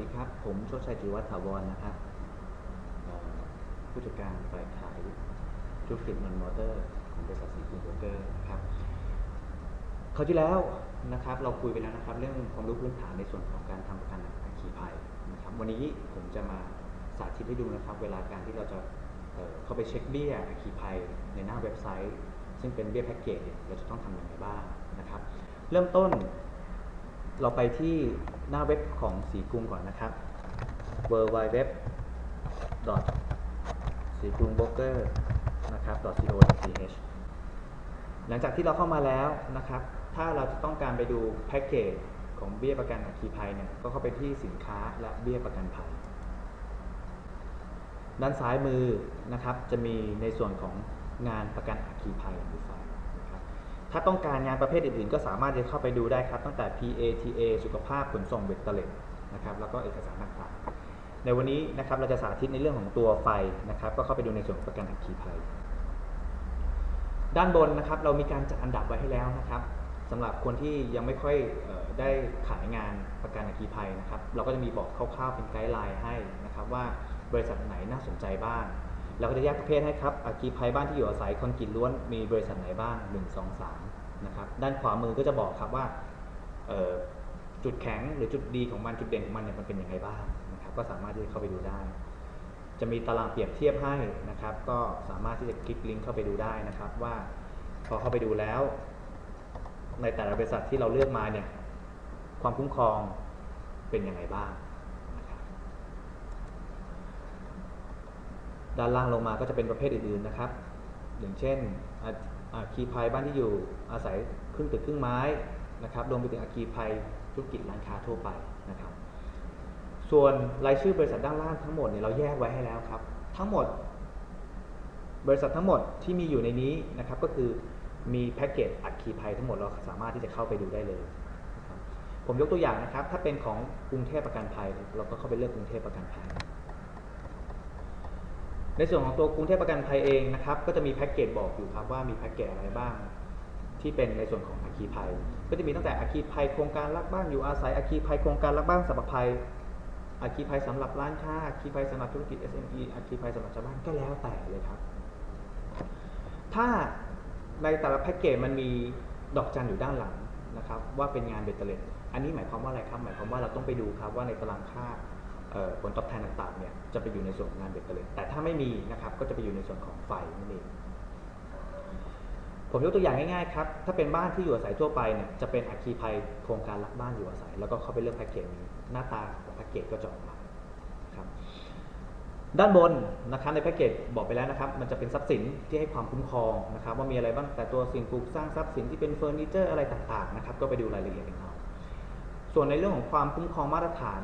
ดีครับ ผมโชติชัยจิวัฒน์ถาวรนะครับผู้จัดการฝ่ายขายธุรกิจนอนมอเตอร์ของบริษัทสีกุลโบรกเกอร์นะครับคราวที่แล้วนะครับ เราคุยไปแล้วนะครับ เรื่องความรู้พื้นฐานในส่วนของการทำประกันอัคคีภัยนะครับ วันนี้ผมจะมาสาธิตให้ดูนะครับ เวลาการที่เราจะเเข้าไปเช็คเบี้ยอัคคีภัยในหน้าเว็บไซต์ ซึ่งเป็นเบี้ยแพ็กเกจเนี่ยเราจะต้องทำอย่างไรบ้างนะครับ เริ่มต้น เราไปที่หน้าเว็บของสีกรุงก่อนนะครับ w w w สีกรุงโบรกเกอร์นะครับ co th หลังจากที่เราเข้ามาแล้วนะครับ ถ้าเราจะต้องการไปดูแพ็กเกจของเบี้ยประกันอัคคีภัยเนี่ย ก็เข้าไปที่สินค้าและเบี้ยประกันภัย ด้านซ้ายมือนะครับ จะมีในส่วนของงานประกันอัคคีภัยหรือไฟนะครับ ถ้าต้องการงานประเภทอื่นๆ ก็สามารถจะเข้าไปดูได้ครับ ตั้งแต่ PATA สุขภาพขนส่งเบ็ดเตล็ดนะครับแล้วก็เอกสารต่างๆ ในวันนี้นะครับเราจะสาธิตในเรื่องของตัวไฟนะครับก็เข้าไปดูในส่วนประกันอัคคีภัย ด้านบนนะครับเรามีการจัดอันดับไว้ให้แล้วนะครับสำหรับคนที่ยังไม่ค่อยออได้ขายงานประกันอัคคีภัยนะครับ เราก็จะมีบอกคร่าวๆเป็นไกด์ไลน์ให้นะครับว่าบริษัทไหนน่าสนใจบ้าง เราก็จะแยกประเภทให้ครับอัคคีภัยบ้านที่อยู่อาศัยคอนกรีตล้วนมีบริษัทไหนบ้าง 1 2 3นะครับด้านขวามือก็จะบอกครับว่าจุดแข็งหรือจุดดีของมันจุดเด่นของมันเนี่ยมันเป็นยังไงบ้างนะครับก็สามารถที่จะเข้าไปดูได้ จะมีตารางเปรียบเทียบให้นะครับ ก็สามารถที่จะคลิกลิงก์เข้าไปดูได้นะครับว่าพอเข้าไปดูแล้ว ในแต่ละบริษัทที่เราเลือกมาเนี่ยความคุ้มครองเป็นยังไงบ้างนะครับ ด้านล่างลงมาก็จะเป็นประเภทอื่นๆนะครับ อย่างเช่นอาคีภัยบ้านที่อยู่อาศัยครึ่งตึกครึ่งไม้นะครับรวมไปถึงอาคีภัยธุรกิจร้านค้าทั่วไปนะครับ ส่วนรายชื่อบริษัทด้านล่างทั้งหมดเนี่ยเราแยกไว้ให้แล้วครับ ทั้งหมด บริษัททั้งหมดที่มีอยู่ในนี้นะครับก็คือมีแพ็กเกจอัดคีภัยทั้งหมดเราสามารถที่จะเข้าไปดูได้เลยผมยกตัวอย่างนะครับ ถ้าเป็นของกรุงเทพประกันภัย เราก็เข้าไปเลือกกรุงเทพประกันภัย ในส่วนของตัวกรุงเทพประกันภัยเองนะครับ ก็จะมีแพ็กเกจบอกอยู่ครับว่ามีแพ็กเกจอะไรบ้าง ที่เป็นในส่วนของอัคคีภัย ก็จะมีตั้งแต่อัคคีภัยโครงการรักบ้านอยู่อาศัยอัคคีภัยโครงการรักบ้านสัพภัยอัคคีภัยสำหรับร้านค้าอัคคีภัยสำหรับธุรกิจ SME อัคคีภัยสำหรับชาวบ้านก็แล้วแต่เลยครับ ถ้าในแต่ละแพ็กเกจมันมีดอกจันอยู่ด้านหลังนะครับ ว่าเป็นงานเบตเตอร์เลนอันนี้หมายความว่าอะไรครับ หมายความว่าเราต้องไปดูครับว่าในตารางค่า ผลตอบแทนต่างๆเนี่ยจะไปอยู่ในส่วนของงานเบตเตอร์เลนแต่ถ้าไม่มีนะครับก็จะไปอยู่ในส่วนของไฟนั่นเองผมยกตัวอย่างง่ายๆครับ ถ้าเป็นบ้านที่อยู่อาศัยทั่วไปเนี่ยจะเป็นอัคคีภัยโครงการรักบ้านอยู่อาศัย แล้วก็เข้าไปเลือกแพ็กเกจนี้หน้าตาของแพ็กเกจก็จะออกมาครับด้านบนนะครับในแพ็กเกจบอกไปแล้วนะครับ มันจะเป็นทรัพย์สินที่ให้ความคุ้มครองนะครับ ว่ามีอะไรบ้างแต่ตัวสิ่งปลูกสร้างทรัพย์สินที่เป็นเฟอร์นิเจอร์อะไรต่างๆนะครับก็ไปดูรายละเอียดกันเอาส่วนในเรื่องของความคุ้มครองมาตรฐาน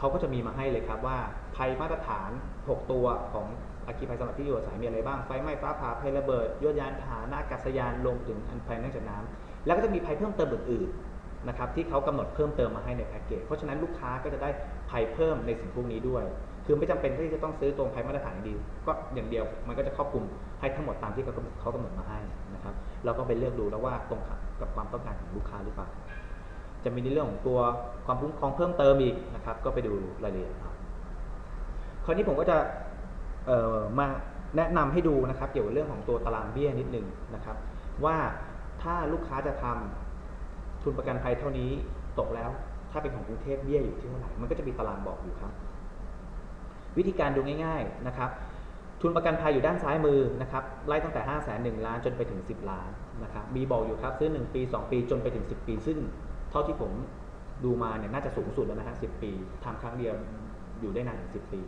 เขาก็จะมีมาให้เลยครับว่าภัยมาตรฐาน 6 ตัวของอาคีภัยสำหรับที่อยู่อาศัยมีอะไรบ้าง ไฟไหม้ฟ้าผ่าภัยระเบิดยวดยานพาหนะอากาศยานลงถึงอันภัยเนื่องจากน้ำแล้วก็จะมีภัยเพิ่มเติมอื่นๆนะครับที่เขากำหนดเพิ่มเติมมาให้ในแพ็กเกจเพราะฉะนั้นลูกค้าก็จะได้ภัยเพิ่มในสิ่งพวกนี้ด้วย คือไม่จำเป็นที่จะต้องซื้อตรงภัยมาตรฐานดี ก็อย่างเดียวมันก็จะครอบคลุมให้ทั้งหมดตามที่เขาเขากำหนดมาให้นะครับเราก็ไปเลือกดูแล้วว่าตรงกับความต้องการของลูกค้าหรือเปล่า จะมีในเรื่องของตัวความคุ้มครองเพิ่มเติมอีกนะครับ ก็ไปดูรายละเอียดครับคราวนี้ผมก็จะมาแนะนำให้ดูนะครับ เกี่ยวกับเรื่องของตัวตารางเบี้ยนิดนึงนะครับ ว่าถ้าลูกค้าจะทำทุนประกันภัยเท่านี้ตกแล้ว ถ้าเป็นของกรุงเทพเบี้ยอยู่ที่เท่าไหร่มันก็จะมีตารางบอกอยู่ครับ วิธีการดูง่ายๆนะครับ ทุนประกันภัยอยู่ด้านซ้ายมือนะครับไล่ตั้งแต่5 0 0 0 0 1ล้านจนไปถึง 10 ล้านนะครับมีบอกอยู่ครับซื้อ 1 ปี 2 ปีจนไปถึง 10 ปี ซึ่ง เท่าที่ผมดูมาเนี่ยน่าจะสูงสุดแล้วนะฮะ10ปีทำครั้งเดียวอยู่ได้นานถึง10ปี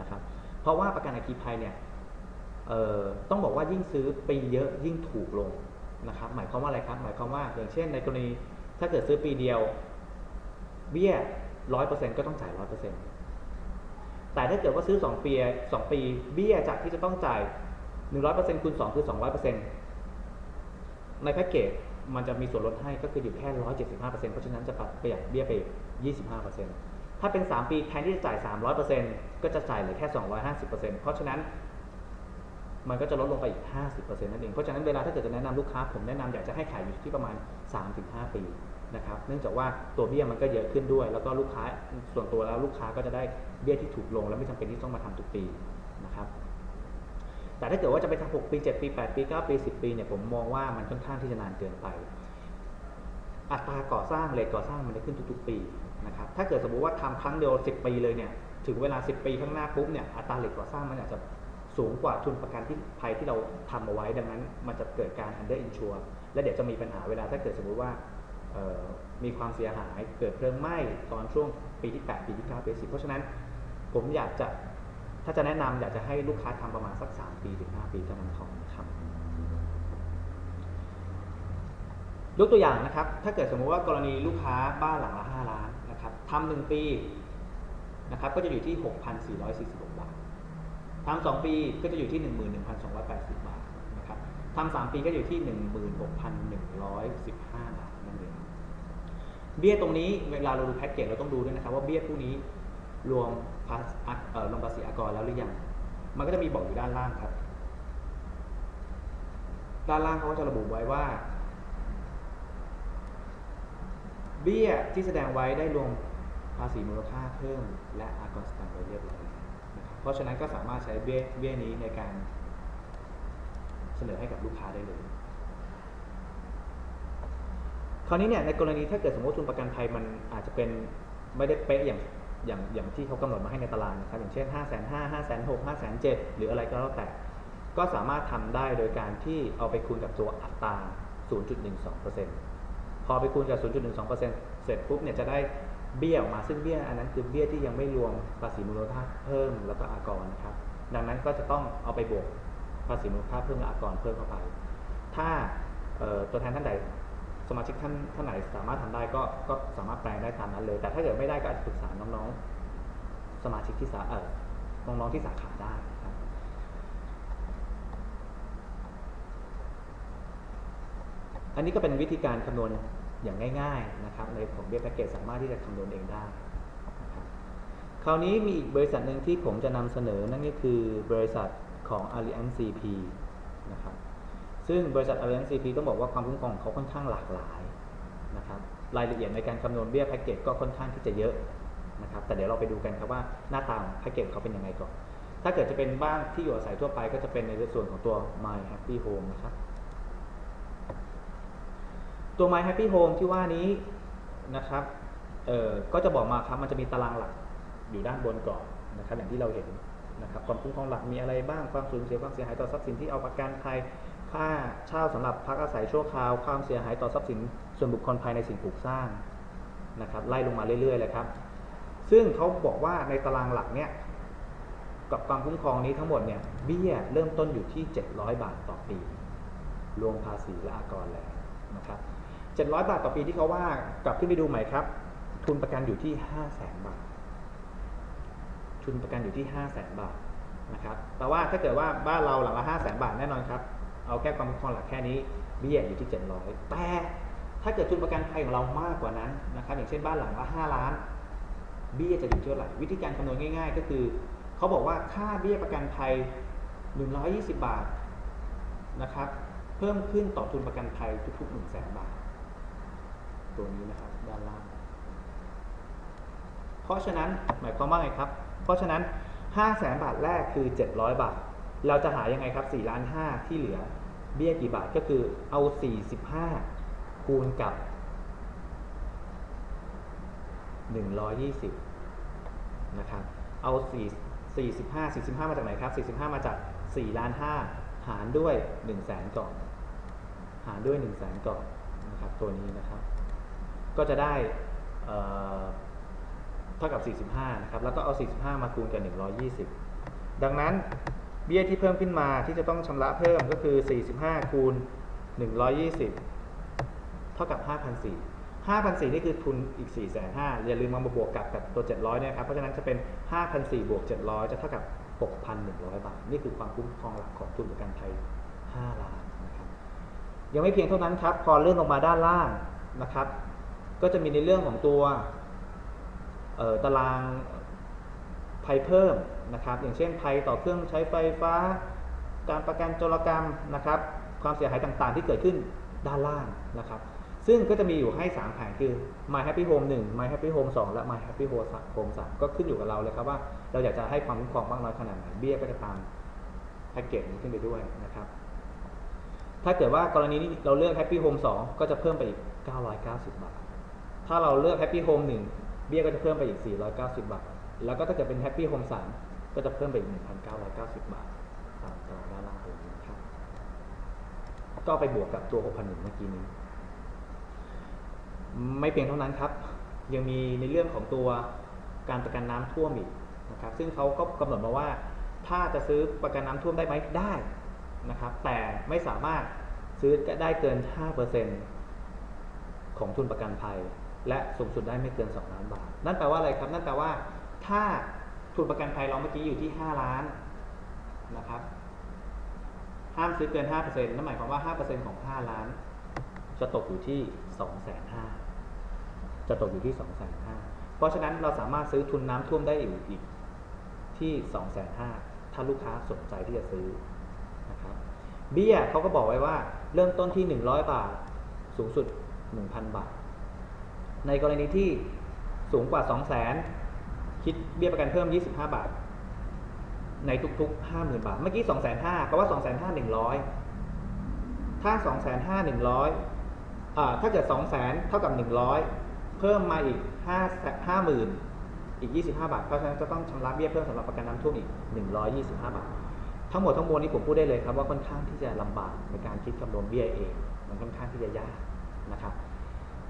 นะครับ เพราะว่าประกันอัคคีภัยเนี่ยเอ่อต้องบอกว่ายิ่งซื้อปีเยอะยิ่งถูกลงนะครับ หมายความว่าอะไรครับ หมายความว่าอย่างเช่น ในกรณีถ้าเกิดซื้อปีเดียวเบี้ยร้อยเปอร์เซ็นต์ก็ต้องจ่ายร้อยเปอร์เซ็นต์แต่ถ้าเกิดว่าซื้อ2ปีสองปีเบี้ยจากที่จะต้องจ่าย100%คูณ2คือ200%ในแพ็กเกจ มันจะมีส่วนลดให้ก็คืออยู่แค่ 175%เพราะฉะนั้นจะประหยัดเบี้ยไป 25%ถ้าเป็น 3 ปีแทนที่จะจ่าย 300%ก็จะจ่ายเหลือแค่ 250%เพราะฉะนั้นมันก็จะลดลงไปอีก 50%นั่นเอง เพราะฉะนั้นเวลาถ้าเกิดจะแนะนำลูกค้า ผมแนะนำอยากจะให้ขายอยู่ที่ประมาณ 3-5 ปีนะครับ เนื่องจากว่าตัวเบี้ยมันก็เยอะขึ้นด้วย แล้วก็ลูกค้าส่วนตัวแล้วลูกค้าก็จะได้เบี้ยที่ถูกลง และไม่จำเป็นที่ต้องมาทำทุกปีนะครับ แต่ถ้าเกิดว่าจะไปทำ6ปี 7 ปี 8 ปี 9 ปี 10 ปีเนี่ยผมมองว่ามันค่อนข้างที่จะนานเกินไป อัตราก่อสร้างเลทก่อสร้างมันจะขึ้นทุกๆ ปีนะครับถ้าเกิดสมมติว่าทำครั้งเดียว 10 ปีเลยเนี่ยถึงเวลา 10 ปีข้างหน้าปุ๊บเนี่ยอัตราเลทก่อสร้างมันอาจจะสูงกว่าทุนประกันที่ภัยที่เราทำเอาไว้ดังนั้น มันจะเกิดการ under insure และเดี๋ยวจะมีปัญหาเวลาถ้าเกิดสมมติว่ามีความเสียหายเกิดเพลิงไหม้ตอนช่วงปีที่ 8 ปีที่ 9 ปี10เพราะฉะนั้นผมอยากจะ ถ้าจะแนะนำอยากจะให้ลูกค้าทำประมาณสัก 3 ปีถึง5ปีเท่านั้นพอนะครับยกตัวอย่างนะครับ ถ้าเกิดสมมุติว่ากรณีลูกค้าบ้านหลังละ 5 ล้านนะครับทำหนึ่งปีนะครับก็จะอยู่ที่ 6,446 บาททำสองปีก็จะอยู่ที่ 11,280 บาทนะครับทำสามปีก็อยู่ที่ 16,115 บาทนั่นเองเบี้ยตรงนี้เวลาเราดูแพ็กเกจเราต้องดูด้วยนะครับว่าเบี้ยผู้นี้รวม ภาษีเอ่อรวมภาษีอากรแล้วหรือยัง มันก็จะมีบอกอยู่ด้านล่างครับ ด้านล่างเขาก็จะระบุไว้ว่า เบี้ยที่แสดงไว้ได้รวมภาษีมูลค่าเพิ่ม และอากรสแตมป์ไว้เรียบร้อยนะครับเพราะฉะนั้นก็สามารถใช้เบี้ยเบี้ยนี้ในการเสนอให้กับลูกค้าได้เลย คราวนี้เนี่ยในกรณีถ้าเกิดสมมติทุนประกันภัยมันอาจจะเป็นไม่ได้เป๊ะอย่าง อย่างอย่างที่เขากำหนดมาให้ในตารางนะครับอย่างเช่น 5 5 0 0 0 0 5 5 6 0 0 0 5 7 0 0หรืออะไรก็แล้วแต่ ก็สามารถทำได้โดยการที่เอาไปคูณกับตัวอัตรา 0.12%พอไปคูณกับ 0.12%เสร็จปุ๊บเนี่ยจะได้เบี้ยออกมาซึ่งเบี้ยอันนั้นคือเบี้ยที่ยังไม่รวมภาษีมูลค่าเพิ่มแล้วก็อากรนะครับ ดังนั้นก็จะต้องเอาไปบวกภาษีมูลค่าเพิ่มและอากรเพิ่มเข้าไป ถ้าตัวแทนท่านใด สมาชิกท่านท่านไหนสามารถทำได้ก็ก็สามารถแปลงได้ตามนั้นเลย แต่ถ้าเกิดไม่ได้ก็อาจจะปรึกษาน้องๆ สมาชิกที่สาเออน้องๆที่สาขาได้ครับอันนี้ก็เป็นวิธีการคำนวณอย่างง่าย ๆนะครับ ในของเบี้ยแพ็กเกจสามารถที่จะคำนวณเองได้ครับคราวนี้มีอีกบริษัทหนึ่งที่ผมจะนำเสนอนั่นก็คือบริษัทของ Allianz CP ซึ่งบริษัท Allianz CP ต้องบอกว่าความคุ้มครองของเขาค่อนข้างหลากหลายนะครับรายละเอียดในการคำนวณเบี้ยแพ็กเกจก็ค่อนข้างที่จะเยอะนะครับแต่เดี๋ยวเราไปดูกันครับว่าหน้าตาของแพ็กเกจเขาเป็นยังไงก่อน ถ้าเกิดจะเป็นบ้านที่อยู่อาศัยทั่วไปก็จะเป็นในส่วนของตัว My Happy Home นะครับตัว My Happy Home ที่ว่านี้นะครับเอ่อก็จะบอกมาครับมันจะมีตารางหลักอยู่ด้านบนก่อนนะครับอย่างที่เราเห็นนะครับความคุ้มครองหลักมีอะไรบ้างความสูญเสียความเสียหายต่อทรัพย์สินที่เอาประกันภัย ค่าเช่าสำหรับพักอาศัยชั่วคราว ความเสียหายต่อทรัพย์สินส่วนบุคคลภายในสิ่งปลูกสร้างนะครับไล่ลงมาเรื่อยๆเลยครับ ซึ่งเขาบอกว่าในตารางหลักเนี่ยกับความคุ้มครองนี้ทั้งหมดเนี่ยเบี้ยเริ่มต้นอยู่ที่ 700 บาทต่อปี รวมภาษีและอากรแล้วนะครับ700 บาทต่อปีที่เขาว่ากลับขึ้นไปดูใหม่ครับ ทุนประกันอยู่ที่ 500,000 บาท ทุนประกันอยู่ที่ 500,000 บาทนะครับแปลว่าถ้าเกิดว่าบ้านเราหลังละ 500,000 บาทแน่นอนครับ เอาแค่ความคุ้มครองหลักแค่นี้เบี้ยอยู่ที่ 700 แต่ถ้าเกิดทุนประกันภัยของเรามากกว่านั้นนะครับอย่างเช่นบ้านหลังละ5ล้าน เบี้ยจะอยู่ที่เท่าไหร่วิธีการคำนวณง่าย ๆ ก็คือเขาบอกว่าค่าเบี้ยประกันภัย 120 บาทนะครับเพิ่มขึ้นต่อทุนประกันภัยทุกๆ1 0 0 0 0แบาท ตัวนี้นะครับด้านล่าง เพราะฉะนั้นหมายความว่าไงครับ เพราะฉะนั้น 5 0 0แสนบาทแรกคือ 700 บาท เราจะหายังไงครับ4ล้าน5ที่เหลือเบี้ยกี่บาทก็คือเอา 45 คูณกับ 120 นะครับ เอา 4 45 45 มาจากไหนครับ 45 มาจาก4ล้าน5หารด้วย 1 0 0 0 0แสนก่อน หารด้วย 1 0 0 0 0แสนก่อนนะครับตัวนี้นะครับ ก็จะได้เอ่อเท่ากับ 45 นะครับ แล้วก็เอา 45 มาคูณกับ 120 ดังนั้น เบี้ยที่เพิ่มขึ้นมาที่จะต้องชำระเพิ่มก็คือ 45 คูณ 120 เท่ากับ 5,400 5,400 นี่คือทุนอีก 4,500อย่าลืมมาบวกกับกับตัว 700เนี่ยครับเพราะฉะนั้นจะเป็น 5,400 บวก 700 จะเท่ากับ 6,100 บาท นี่คือความคุ้มครองหลักของทุนประกันภัย 5 ล้านนะครับยังไม่เพียงเท่านั้นครับ พอเลื่อนลงมาด้านล่างนะครับ ก็จะมีในเรื่องของตัวตารางภัยเพิ่ม นะครับ อย่างเช่นภัยต่อเครื่องใช้ไฟฟ้า การประกันโจรกรรมนะครับ ความเสียหายต่างๆ ที่เกิดขึ้นด้านล่างนะครับ ซึ่งก็จะมีอยู่ให้ 3 แผนคือ My Happy Home 1 My Happy Home 2 และ My Happy Home 3 ก็ขึ้นอยู่กับเราเลยครับว่าเราอยากจะให้ความคุ้มครองมากน้อยขนาดไหนเบี้ยก็จะตามแพ็กเกจนี้ขึ้นไปด้วยนะครับ ถ้าเกิดว่ากรณีนี้เราเลือก Happy Home 2 ก็จะเพิ่มไปอีก 990 บาท ถ้าเราเลือก Happy Home 1 เบี้ยก็จะเพิ่มไปอีก 490 บาท แล้วก็ถ้าเกิดเป็น Happy Home 3 ก็จะเพิ่มไปอีก 1,990 บาทตามตารางด้านล่างตรงนี้นะครับ ก็ไปบวกกับตัว6,100เมื่อกี้นี้ ไม่เพียงเท่านั้นครับ ยังมีในเรื่องของตัวการประกันน้ำท่วมอีกนะครับ ซึ่งเขาก็กำหนดมาว่า ถ้าจะซื้อประกันน้ำท่วมได้ไหมได้นะครับ แต่ไม่สามารถซื้อได้เกิน 5%ของทุนประกันภัย และสูงสุดได้ไม่เกิน 2 ล้านบาท นั่นแปลว่าอะไรครับ นั่นแปลว่าถ้า ทุนประกันภัยเราเมื่อกี้อยู่ที่ 5 ล้านนะครับ ห้ามซื้อเกิน 5%นั่นหมายความว่า 5%ของ 5 ล้าน จะตกอยู่ที่ 250,000จะตกอยู่ที่ 250,000เพราะฉะนั้นเราสามารถซื้อทุนน้ำท่วมได้อยู่อีกที่ 2,500,000ถ้าลูกค้าสนใจที่จะซื้อนะครับเบี้ยเขาก็บอกไว้ว่าเริ่มต้นที่ 100 บาท สูงสุด 1,000 บาท ในกรณีที่สูงกว่า 200,000 คิดเบี้ยประกันเพิ่ม 25 บาท ในทุกๆ 50,000 บาท เมื่อกี้ 2,500เพราะว่า 2,500 100 ถ้า 2,500 100อ่าถ้าเกิด200,000เท่ากับ 100 เพิ่มมาอีก 5 50,000 อีก 25 บาท เพราะฉะนั้นจะต้องชำระเบี้ยเพิ่มสำหรับประกันน้ำท่วมอีก 125 บาท ทั้งหมดทั้งมวลนี้ผมพูดได้เลยครับว่าค่อนข้างที่จะลำบากในการคิดคำนวณเบี้ยเอง มันค่อนข้างที่จะยากนะครับ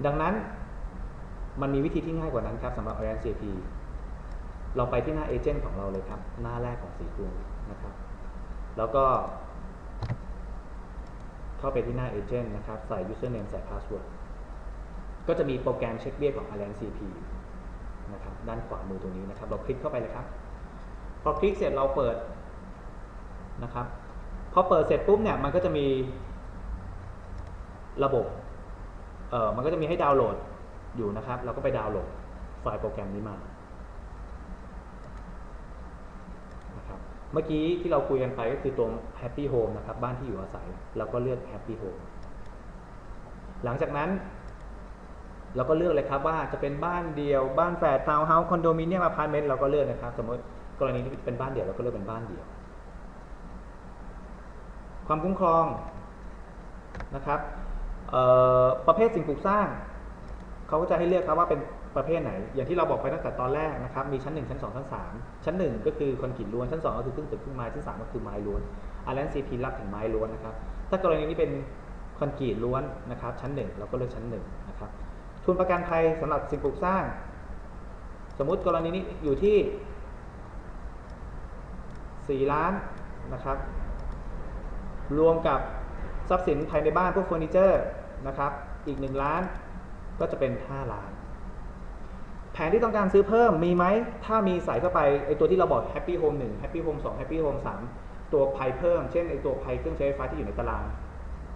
ดังนั้นมันมีวิธีที่ง่ายกว่านั้นครับสำหรับ Allianz CP เราไปที่หน้าเอเจนต์ของเราเลยครับ หน้าแรกของสีกรุงนะครับ แล้วก็ เข้าไปที่หน้าเอเจนต์นะครับ ใส่ username ใส่ password ก็จะมีโปรแกรมเช็คเบี้ยของ Allianz CP นะครับด้านขวามือตรงนี้นะครับ เราคลิกเข้าไปเลยครับ พอคลิกเสร็จเราเปิดนะครับพอเปิดเสร็จปุ๊บเนี่ยมันก็จะมีระบบเออมันก็จะมีให้ดาวน์โหลดอยู่นะครับ เราก็ไปดาวน์โหลดไฟล์โปรแกรมนี้มา นะครับ เมื่อกี้ที่เราคุยกันไปก็คือตัว Happy Home นะครับ บ้านที่อยู่อาศัย เราก็เลือก Happy Home หลังจากนั้น เราก็เลือกเลยครับว่าจะเป็นบ้านเดียว บ้านแฝดทาวน์เฮาส์คอนโดมิเนียมอพาร์ตเมนต์เราก็เลือกนะครับ สมมติกรณีที่เป็นบ้านเดี่ยวเราก็เลือกเป็นบ้านเดี่ยว ความคุ้มครองนะครับประเภทสิ่งปลูกสร้าง เขาก็จะให้เลือกครับว่าเป็น ประเภทไหน อย่างที่เราบอกไปตั้งแต่ตอนแรกนะครับ มีชั้น 1 ชั้น 2 ชั้น 3 ชั้น 1 ก็คือคอนกรีตล้วน ชั้น 2 ก็คือครึ่งตึกครึ่งไม้ ชั้น 3 ก็คือไม้ล้วนอารแลนซีพีรับถึงไม้ล้วนนะครับ ถ้ากรณีนี้เป็นคอนกรีตล้วนนะครับ ชั้น 1 เราก็เลือกชั้น 1 นะครับ ทุนประกันภัยสำหรับสิ่งปลูกสร้าง สมมุติกรณีนี้อยู่ที่ 4 ล้านนะครับ รวมกับทรัพย์สินภายในบ้านพวกเฟอร์นิเจอร์นะครับ อีก 1 ล้านก็จะเป็น 5 ล้าน แผนที่ต้องการซื้อเพิ่มมีไหม ถ้ามีใส่เข้าไปไอตัวที่เราบอก Happy Home 1 Happy Home 2 Happy Home 3 ตัวภัยเพิ่ม เช่นไอตัวภัยเครื่องใช้ไฟฟ้าที่อยู่ในตาราง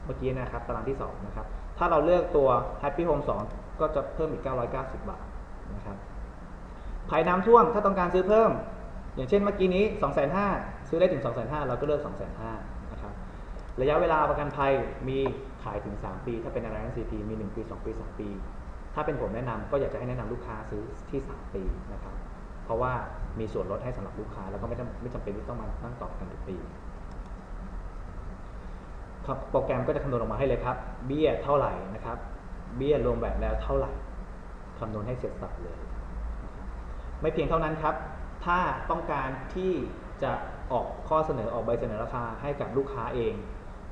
เมื่อกี้นะครับ ตารางที่ 2 นะครับ ถ้าเราเลือกตัว Happy Home 2 ก็จะเพิ่มอีก 990 บาทนะครับภัยน้ำท่วมถ้าต้องการซื้อเพิ่ม อย่างเช่นเมื่อกี้นี้ 2,500ซื้อได้ถึง 2,500เราก็เลือก 2,500นะครับระยะเวลาประกันภัยมีขายถึง 3 ปี ถ้าเป็นอะไรนั้น CP มี 1 ปี 2 ปี 3 ปี ถ้าเป็นผมแนะนำก็อยากจะให้แนะนำลูกค้าซื้อที่ 3 ปีนะครับ เพราะว่ามีส่วนลดให้สำหรับลูกค้า แล้วก็ไม่จำไม่จำเป็นที่ต้องมานั่งต่อกันทุกปีครับโปรแกรมก็จะคำนวณออกมาให้เลยครับ เบี้ยเท่าไหร่นะครับ เบี้ยรวมแบบแล้วเท่าไหร่คำนวณให้เสร็จสับเลย ไม่เพียงเท่านั้นครับ ถ้าต้องการที่จะออกข้อเสนอออกใบเสนอราคาให้กับลูกค้าเอง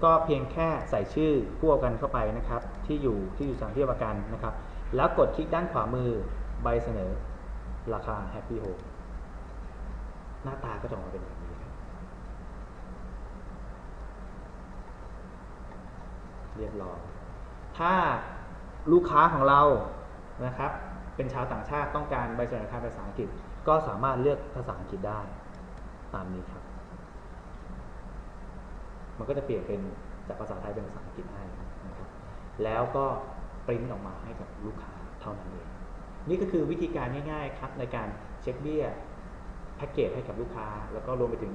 ก็เพียงแค่ใส่ชื่อผู้ประกันเข้าไปนะครับ ที่อยู่ที่อยู่สถานที่ประกันนะครับ แล้วกดคลิกด้านขวามือใบเสนอราคา Happy Home หน้าตาก็จะออกมาเป็นแบบนี้ครับ เรียบร้อย ถ้าลูกค้าของเรานะครับ เป็นชาวต่างชาติต้องการใบเสนอราคาภาษาอังกฤษ ก็สามารถเลือกภาษาอังกฤษได้ตามนี้ครับ มันก็จะเปลี่ยนเป็นจากภาษาไทยเป็นภาษาอังกฤษให้นะครับ แล้วก็ ปริ้นออกมาให้กับลูกค้าเท่านั้นเองนี่ก็คือวิธีการง่ายๆครับในการเช็คเบี้ยแพ็กเกจให้กับลูกค้า แล้วก็รวมไปถึง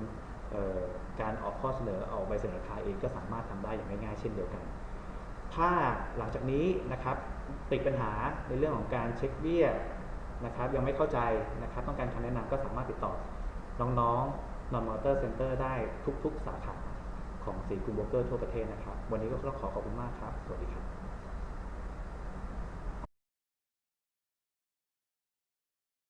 การออกข้อเสนอออกใบเสนอราคาเองก็สามารถทำได้อย่างง่ายๆเช่นเดียวกัน ถ้าหลังจากนี้นะครับติดปัญหาในเรื่องของการเช็คเบี้ยนะครับยังไม่เข้าใจนะครับต้องการคำแนะนำก็สามารถติดต่อน้องๆ Non Motor Center ได้ทุกๆ สาขาของสีกูโบเกอร์ทั่วประเทศนะครับ วันนี้ก็ต้องขอขอบคุณมากครับ สวัสดีครับ